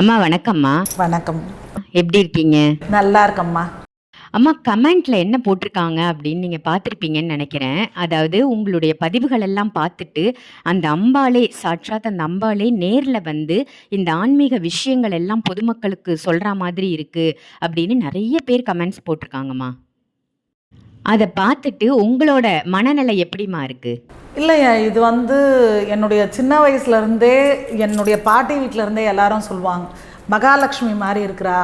அம்மா வணக்கம்மா. வணக்கம். எப்படி இருக்கீங்க? நல்லா இருக்கம்மா. அம்மா கமெண்ட்ல என்ன போட்டிருக்காங்க அப்படின்னு நீங்க பார்த்துருப்பீங்கன்னு நினைக்கிறேன். அதாவது உங்களுடைய பதிவுகள் எல்லாம் பார்த்துட்டு அந்த அம்பாளே சாட்சாத் அந்த அம்பாளே நேர்ல வந்து இந்த ஆன்மீக விஷயங்கள் எல்லாம் பொதுமக்களுக்கு சொல்ற மாதிரி இருக்கு அப்படின்னு நிறைய பேர் கமெண்ட்ஸ் போட்டிருக்காங்கம்மா. அதை பார்த்துட்டு உங்களோட மனநிலை எப்படிம்மா இருக்கு? இல்லையா இது வந்து என்னுடைய சின்ன வயசுலேருந்தே என்னுடைய பாட்டி வீட்டில இருந்தே எல்லாரும் சொல்லுவாங்க மகாலட்சுமி மாதிரி இருக்கிறா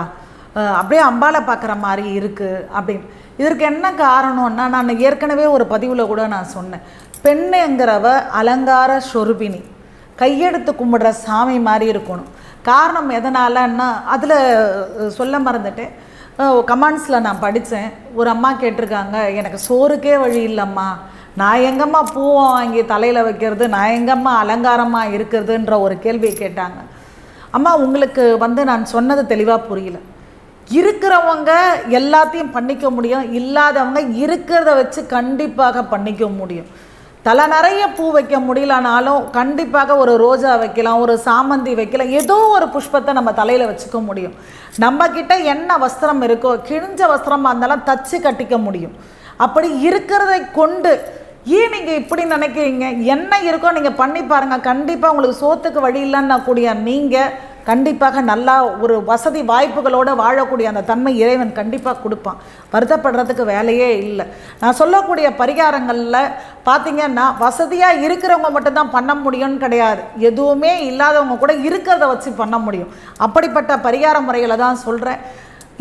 அப்படியே அம்பாலை பார்க்குற மாதிரி இருக்குது அப்படின்னு. இதற்கு என்ன காரணம்னா நான் ஏற்கனவே ஒரு பதிவில் கூட நான் சொன்னேன். பெண்ணுங்கிறவ அலங்கார சொருபினி கையெடுத்து கும்பிடுற சாமி மாதிரி இருக்கணும். காரணம் எதனாலன்னா அதில் சொல்ல மறந்துட்டேன். கமெண்ட்ஸில் நான் படித்தேன் ஒரு அம்மா கேட்டிருக்காங்க எனக்கு சோறுக்கே வழி இல்லைம்மா. நான் எங்கம்மா பூவை வாங்கி தலையில் வைக்கிறது நான் எங்கம்மா அலங்காரமாக இருக்கிறதுன்ற ஒரு கேள்வியை கேட்டாங்க. அம்மா உங்களுக்கு வந்து நான் சொன்னது தெளிவாக புரியல. இருக்கிறவங்க எல்லாத்தையும் பண்ணிக்க முடியும் இல்லாதவங்க இருக்கிறத வச்சு கண்டிப்பாக பண்ணிக்க முடியும். தலை நிறைய பூ வைக்க முடியலனாலும் கண்டிப்பாக ஒரு ரோஜா வைக்கலாம் ஒரு சாமந்தி வைக்கலாம் ஏதோ ஒரு புஷ்பத்தை நம்ம தலையில் வச்சுக்க முடியும். நம்ம என்ன வஸ்திரம் இருக்கோ கிழிஞ்ச வஸ்திரமாக இருந்தாலும் தச்சு கட்டிக்க முடியும். அப்படி இருக்கிறதை கொண்டு ஏன் நீங்கள் இப்படி நினைக்கிறீங்க? என்ன இருக்கோ நீங்கள் பண்ணி பாருங்கள் கண்டிப்பாக உங்களுக்கு சோத்துக்கு வழி இல்லைன்னா கூடிய நீங்கள் கண்டிப்பாக நல்லா ஒரு வசதி வாய்ப்புகளோடு வாழக்கூடிய அந்த தன்மை இறைவன் கண்டிப்பாக கொடுப்பான். வருத்தப்படுறதுக்கு வேலையே இல்லை. நான் சொல்லக்கூடிய பரிகாரங்களில் பார்த்தீங்கன்னா வசதியாக இருக்கிறவங்க மட்டும்தான் பண்ண முடியும்னு கிடையாது. எதுவுமே இல்லாதவங்க கூட இருக்கிறத வச்சு பண்ண முடியும். அப்படிப்பட்ட பரிகார முறைகளை தான் சொல்கிறேன்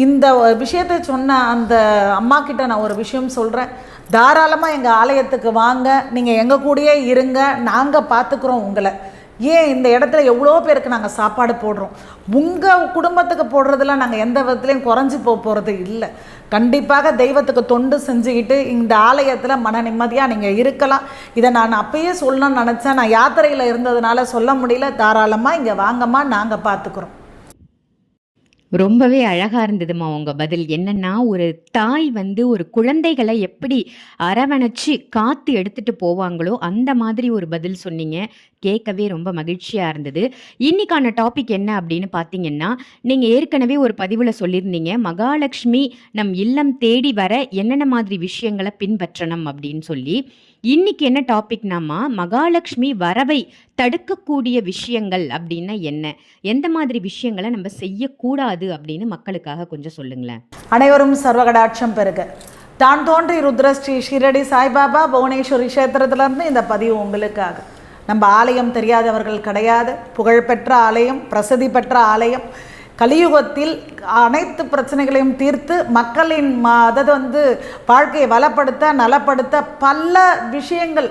இந்த விஷயத்தை சொன்ன அந்த அம்மா கிட்ட நான் ஒரு விஷயம் சொல்கிறேன் தாராளமாக எங்கள் ஆலயத்துக்கு வாங்க. நீங்கள் எங்கள் கூடயே இருங்க. நாங்கள் பார்த்துக்குறோம் உங்களை. ஏன் இந்த இடத்துல எவ்வளோ பேருக்கு நாங்கள் சாப்பாடு போடுறோம்? உங்கள் குடும்பத்துக்கு போடுறதுல நாங்கள் எந்த விதத்துலையும் குறைஞ்சி போக போகிறது இல்லை. கண்டிப்பாக தெய்வத்துக்கு தொண்டு செஞ்சுக்கிட்டு இந்த ஆலயத்தில் மன நிம்மதியாக நீங்கள் இருக்கலாம். இதை நான் அப்பயே சொல்லணும்னு நினச்சேன். நான் யாத்திரையில் இருந்ததுனால சொல்ல முடியல. தாராளமாக இங்கே வாங்கம்மா நாங்கள் பார்த்துக்குறோம் ரொம்பவே அழகாக இருந்ததுமா உங்கள் பதில். என்னென்னா ஒரு தாய் வந்து ஒரு குழந்தைகளை எப்படி அரவணைச்சு காத்து எடுத்துட்டு போவாங்களோ அந்த மாதிரி ஒரு பதில் சொன்னீங்க. கேட்கவே ரொம்ப மகிழ்ச்சியாக இருந்தது. இன்னைக்கான டாபிக் என்ன அப்படின்னு பார்த்தீங்கன்னா நீங்கள் ஏற்கனவே ஒரு பதிவில் சொல்லியிருந்தீங்க மகாலட்சுமி நம் இல்லம் தேடி வர என்னென்ன மாதிரி விஷயங்களை பின்பற்றணும்? அப்படின்னு சொல்லி. இன்னைக்கு என்ன டாபிக்னாமா மகாலட்சுமி வரவை தடுக்கக்கூடிய விஷயங்கள் அப்படின்னா என்ன? எந்த மாதிரி விஷயங்களை நம்ம செய்யக்கூடாது அப்படின்னு மக்களுக்காக கொஞ்சம் சொல்லுங்களேன். அனைவரும் சர்வகடாட்சம் பெருக தான் தோன்றி ருத்ரஸ்ரீ ஷிரடி சாய்பாபா புவனேஸ்வரி கஷேத்திரத்திலேருந்து இந்த பதிவு உங்களுக்காக. நம்ம ஆலயம் தெரியாதவர்கள் கிடையாது. புகழ்பெற்ற ஆலயம் பிரசித்தி பெற்ற ஆலயம். கலியுகத்தில் அனைத்து பிரச்சனைகளையும் தீர்த்து மக்களின் ம அதாவது வந்து வாழ்க்கையை வளப்படுத்த நலப்படுத்த பல விஷயங்கள்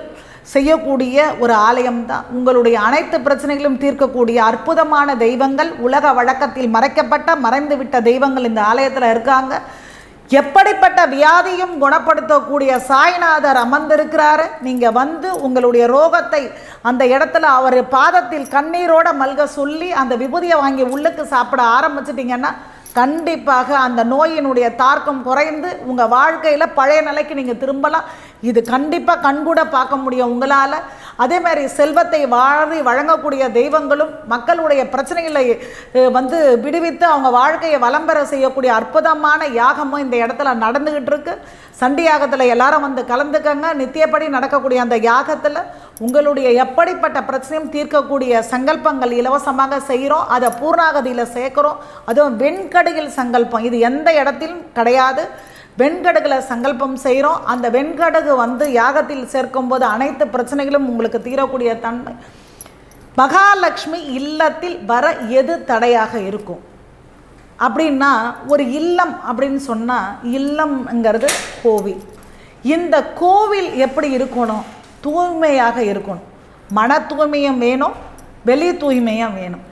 செய்யக்கூடிய ஒரு ஆலயம் தான். உங்களுடைய அனைத்து பிரச்சனைகளும் தீர்க்கக்கூடிய அற்புதமான தெய்வங்கள் உலக வழக்கத்தில் மறைக்கப்பட்ட மறைந்துவிட்ட தெய்வங்கள் இந்த ஆலயத்தில் இருக்காங்க. எப்படிப்பட்ட வியாதியும் குணப்படுத்தக்கூடிய சாய்நாதர் அமர்ந்திருக்கிறாரு. நீங்கள் வந்து உங்களுடைய ரோகத்தை அந்த இடத்துல அவர் பாதத்தில் கண்ணீரோட மல்க சொல்லி அந்த விபூதியை வாங்கி உள்ளுக்கு சாப்பிட ஆரம்பிச்சிட்டிங்கன்னா கண்டிப்பாக அந்த நோயினுடைய தாக்கம் குறைந்து உங்கள் வாழ்க்கையில் பழைய நிலைக்கு நீங்கள் திரும்பலாம். இது கண்டிப்பாக கண்கூட பார்க்க முடியும் உங்களால். அதே மாதிரி செல்வத்தை வாழி வழங்கக்கூடிய தெய்வங்களும் மக்களுடைய பிரச்சனைகளை வந்து விடுவித்து அவங்க வாழ்க்கையை வளம் பெற செய்யக்கூடிய அற்புதமான யாகமும் இந்த இடத்துல நடந்துக்கிட்டு இருக்கு. சண்டி யாகத்தில் எல்லாரும் வந்து கலந்துக்கங்க. நித்தியப்படி நடக்கக்கூடிய அந்த யாகத்தில் உங்களுடைய எப்படிப்பட்ட பிரச்சனையும் தீர்க்கக்கூடிய சங்கல்பங்கள் இலவசமாக செய்கிறோம் அதை பூர்ணாகதியில் சேர்க்குறோம். அதுவும் வெண்கடுகில் சங்கல்பம். இது எந்த இடத்திலும் கிடையாது. வெண்கடுகளை சங்கல்பம் செய்கிறோம் அந்த வெண்கடுகு வந்து யாகத்தில் சேர்க்கும்போது அனைத்து பிரச்சனைகளும் உங்களுக்கு தீரக்கூடிய தன்மை. மகாலட்சுமி இல்லத்தில் வர எது தடையாக இருக்கும்? அப்படின்னா ஒரு இல்லம் அப்படின்னு சொன்னால் இல்லம்ங்கிறது கோவில். இந்த கோவில் எப்படி இருக்கணும்? தூய்மையாக இருக்கணும். மன தூய்மையும் வேணும் வெளி தூய்மையும் வேணும்.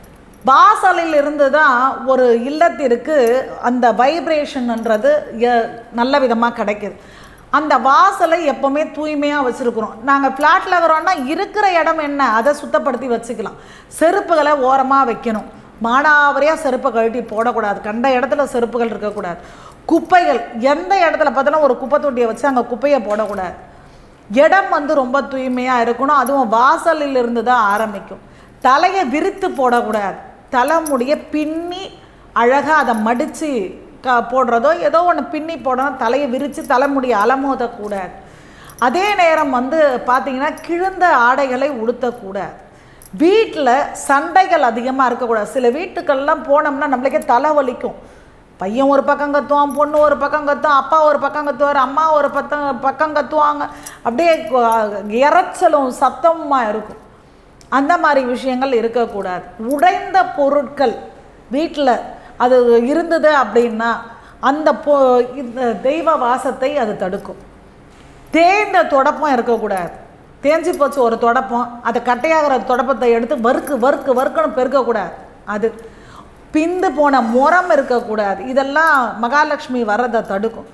வாசலில் இருந்து தான் ஒரு இல்லத்திற்கு அந்த வைப்ரேஷன்ன்றது நல்ல விதமாக கிடைக்கிது. அந்த வாசலை எப்போவுமே தூய்மையாக வச்சுருக்குறோம். நாங்கள் ஃப்ளாட்டில் இருக்கிறோன்னா இருக்கிற இடம் என்ன அதை சுத்தப்படுத்தி வச்சுக்கலாம். செருப்புகளை ஓரமாக வைக்கணும். மானாவரியாக செருப்பை கழட்டி போடக்கூடாது. கண்ட இடத்துல செருப்புகள் இருக்கக்கூடாது. குப்பைகள் எந்த இடத்துல பார்த்தாலும் ஒரு குப்பை தொட்டியை வச்சு அங்கே குப்பையை போடக்கூடாது. இடம் வந்து ரொம்ப தூய்மையாக இருக்கணும். அதுவும் வாசலில் இருந்து தான் ஆரம்பிக்கும். தலையை விரித்து போடக்கூடாது. தலைமுடியை பின்னி அழகாக அதை மடித்து க போடுறதோ ஏதோ ஒன்று பின்னி போடணும் தலையை விரித்து தலைமுடியை அலமோதக்கூடாது. அதே நேரம் வந்து பார்த்திங்கன்னா கிழந்த ஆடைகளை உடுத்தக்கூடாது. வீட்டில் சண்டைகள் அதிகமாக இருக்கக்கூடாது. சில வீட்டுக்கள்லாம் போனோம்னா நம்மளுக்கே தலை வலிக்கும். பையன் ஒரு பக்கம் கத்துவான் பொண்ணு ஒரு பக்கம் கத்தும் அப்பா ஒரு பக்கம் கத்துவார் அம்மா ஒரு பக்கம் பக்கம் கத்துவாங்க. அப்படியே இறைச்சலும் இரைச்சலும் சத்தமுமா இருக்கும். அந்த மாதிரி விஷயங்கள் இருக்கக்கூடாது. உடைந்த பொருட்கள் வீட்டில் அது இருந்தது அப்படின்னா அந்த பொ இந்த தெய்வ வாசத்தை அது தடுக்கும். தேய்ந்த தொடப்பம் இருக்கக்கூடாது. தேஞ்சி போச்சு ஒரு தொடப்பம் அதை கட்டையாகிற தொடப்பத்தை எடுத்து வறுக்கு வறுக்கு வறுக்கணும் பெருக்கக்கூடாது. அது பிந்து போன முறம் இருக்கக்கூடாது. இதெல்லாம் மகாலட்சுமி வர்றதை தடுக்கும்.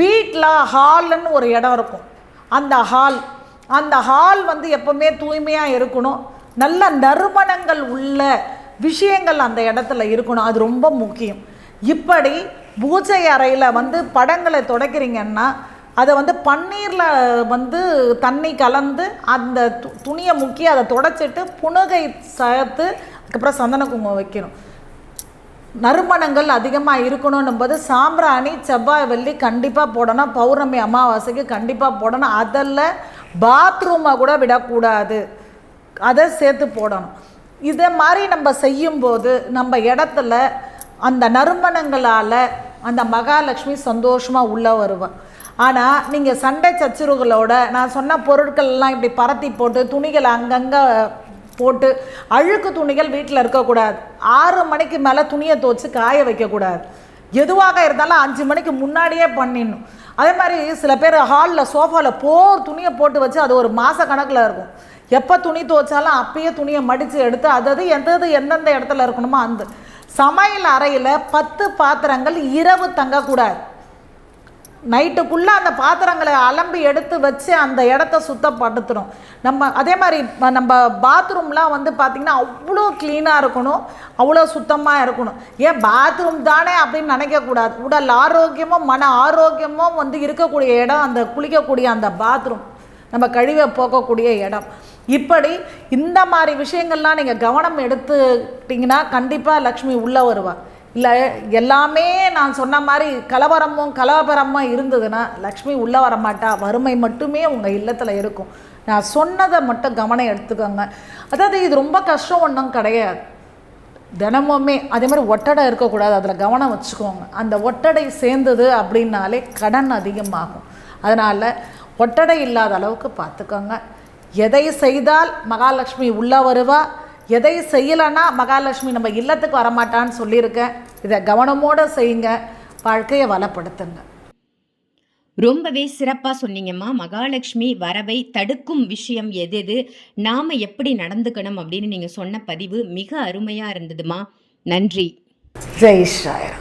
வீட்டில் ஹால்னு ஒரு இடம் இருக்கும். அந்த ஹால் அந்த ஹால் வந்து எப்பவுமே தூய்மையாக இருக்கணும். நல்ல நறுமணங்கள் உள்ள விஷயங்கள் அந்த இடத்துல இருக்கணும். அது ரொம்ப முக்கியம். இப்படி பூஜை அறையில் வந்து படங்களை துடைக்கிறீங்கன்னா அதை வந்து பன்னீரில் வந்து தண்ணி கலந்து அந்த து- துணியை முக்கி அதை தொடச்சிட்டு புனுகை சேர்த்து அதுக்கப்புறம் சந்தன குங்குமம் வைக்கணும். நறுமணங்கள் அதிகமாக இருக்கணும் போது சாம்பிராணி செவ்வாய் வெள்ளி கண்டிப்பாக போடணும். பௌர்ணமி அமாவாசைக்கு கண்டிப்பாக போடணும். அதில் பாத்ரூமை கூட விடக்கூடாது. அதை சேர்த்து போடணும். இதை மாதிரி நம்ம செய்யும்போது நம்ம இடத்துல அந்த நறுமணங்களால் அந்த மகாலட்சுமி சந்தோஷமாக உள்ளே வருவாள். ஆனால் நீங்கள் சண்டை சச்சுறுகளோட நான் சொன்ன பொருட்கள் எல்லாம் இப்படி பரத்தி போட்டு துணிகளை அங்கங்கே போட்டு அழுக்கு துணிகள் வீட்டில் இருக்கக்கூடாது. ஆறு மணிக்கு மேலே துணியை துவச்சி காய வைக்கக்கூடாது. எதுவாக இருந்தாலும் அஞ்சு மணிக்கு முன்னாடியே பண்ணிடணும். அதே மாதிரி சில பேர் ஹாலில் சோஃபாவில் போர் துணியை போட்டு வச்சு அது ஒரு மாத கணக்கில் இருக்கும். எப்போ துணி துவைச்சாலும் அப்பயே துணியை மடித்து எடுத்து அதது அது எந்தது எந்தெந்த இடத்துல இருக்கணுமோ அந்த சமையல் அறையில் பத்து பாத்திரங்கள் இரவு தங்கக்கூடாது. நைட்டுக்குள்ளே அந்த பாத்திரங்களை அலம்பி எடுத்து வச்சு அந்த இடத்த சுத்தப்படுத்தணும். நம்ம அதே மாதிரி நம்ம பாத்ரூம்லாம் வந்து பார்த்திங்கன்னா அவ்வளோ க்ளீனாக இருக்கணும் அவ்வளோ சுத்தமாக இருக்கணும். ஏன் பாத்ரூம் தானே அப்படின்னு நினைக்கக்கூடாது. உடல் ஆரோக்கியமும் மன ஆரோக்கியமும் வந்து இருக்கக்கூடிய இடம் அந்த குளிக்கக்கூடிய அந்த பாத்ரூம். நம்ம கழிவை போக்கக்கூடிய இடம். இப்படி இந்த மாதிரி விஷயங்கள்லாம் நீங்கள் கவனம் எடுத்துக்கிட்டிங்கன்னா கண்டிப்பாக லக்ஷ்மி உள்ளே வருவாள் இல்லை எல்லாமே நான் சொன்ன மாதிரி கலவரமும் கலவரமும் இருந்ததுன்னா லக்ஷ்மி உள்ளே வர மாட்டா. வறுமை மட்டுமே உங்கள் இல்லத்தில் இருக்கும். நான் சொன்னதை மட்டும் கவனம் எடுத்துக்கோங்க. அதாவது இது ரொம்ப கஷ்டம் ஒன்றும் கிடையாது. தினமுமே அதே மாதிரி ஒட்டடை இருக்கக்கூடாது. அதில் கவனம் வச்சுக்கோங்க. அந்த ஒட்டடை சேர்ந்தது அப்படின்னாலே கடன் அதிகமாகும். அதனால் ஒட்டடை இல்லாத அளவுக்கு பார்த்துக்கோங்க. எதை செய்தால் மகாலட்சுமி உள்ளே வருவா? எதை செய்யலைன்னா மகாலட்சுமி நம்ம இல்லத்துக்கு வரமாட்டான்னு சொல்லியிருக்கேன். இதை கவனமோடு செய்யுங்க. வாழ்க்கையை வளப்படுத்துங்க. ரொம்பவே சிறப்பா சொன்னீங்கம்மா. மகாலட்சுமி வரவை தடுக்கும் விஷயம் எது எது? நாம எப்படி நடந்துக்கணும் அப்படின்னு நீங்க சொன்ன பதிவு மிக அருமையா இருந்ததுமா நன்றி. ஜெய் ஸ்ராயம்